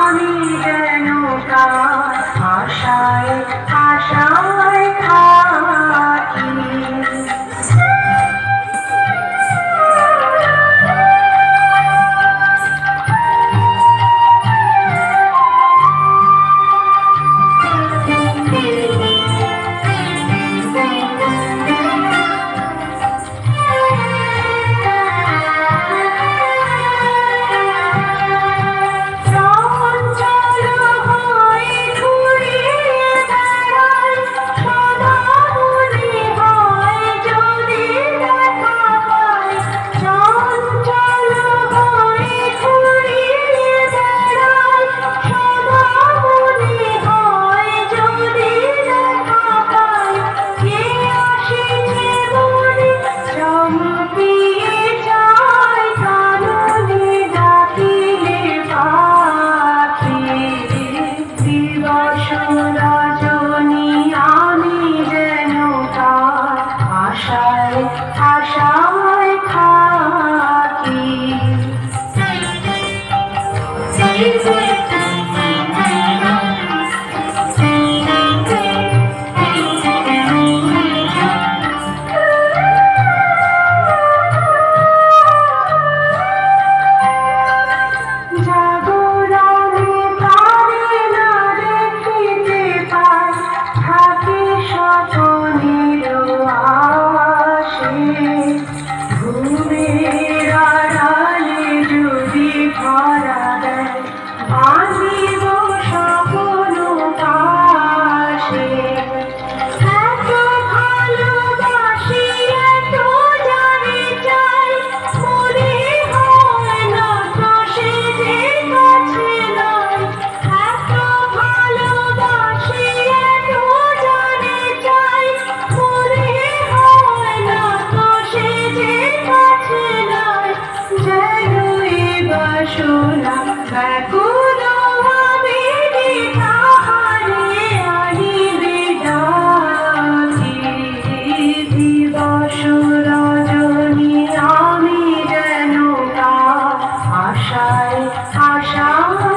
আমি যেন আশায় Thank you. সোনা এখনও আমি তাহারে আনিবে ডাকি। দিবস রজনী আমি যেন আশায় আশায়